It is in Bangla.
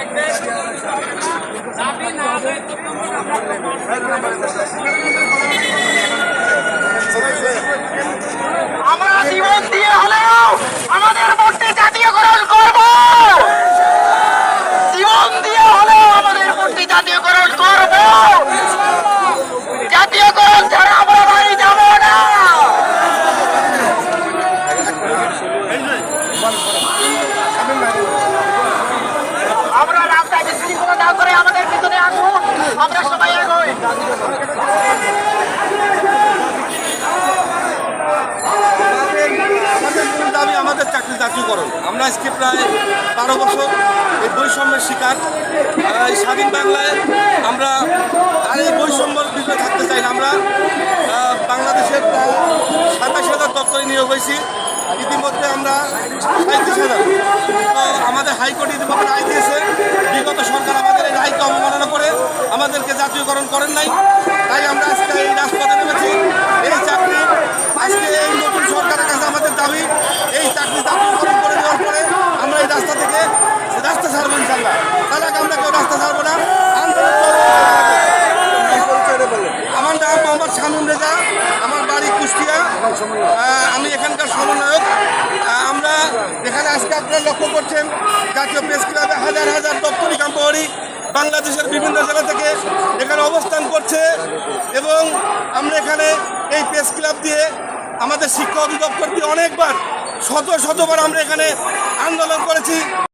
রাখবেন দাবি না আদায় করতে আমরা আমরা আজকে প্রায় বারো বছর এই বৈষম্যের শিকার। এই স্বাধীন বাংলায় আমরা আর এই বৈষম্যর বিরুদ্ধে থাকতে চাই না আমরা। বাংলাদেশের প্রায় সাতাশ হাজার দপ্তরে নিয়োগ হয়েছি। ইতিমধ্যে আমরা সাঁত্রিশ হাজার। আমাদের হাইকোর্ট ইতিমধ্যে রায় দিয়েছে। বিগত সরকার আমাদের এই রায়কে অবমাননা করে আমাদেরকে জাতীয়করণ করেন নাই তাই আমরা আজকে এই রাজপথে নেমেছি এই চাকরি আজকে এই নতুন সরকারের কাছে আমাদের দাবি এই চাকরি জাতীয়করণ করে দেওয়ার পরে আমরা এই রাস্তা থেকে রাস্তা ছাড়বো ইনশাল্লাহ তাহলে আমরা কেউ রাস্তা না। আমার নাম রেজা। আমার বাড়ি কুষ্টিয়া। আমি এখানকার সমন্বয়ক। আমরা এখানে আজকে আপনারা লক্ষ্য করছেন, জাতীয় প্রেস ক্লাবে হাজার হাজার দপ্তরি কাম্পানি বাংলাদেশের বিভিন্ন জেলা থেকে এখানে অবস্থান করছে এবং আমরা এখানে এই প্রেস ক্লাব দিয়ে আমাদের শিক্ষা অধিদপ্তর দিয়ে অনেকবার, শত শতবার আমরা এখানে আন্দোলন করেছি।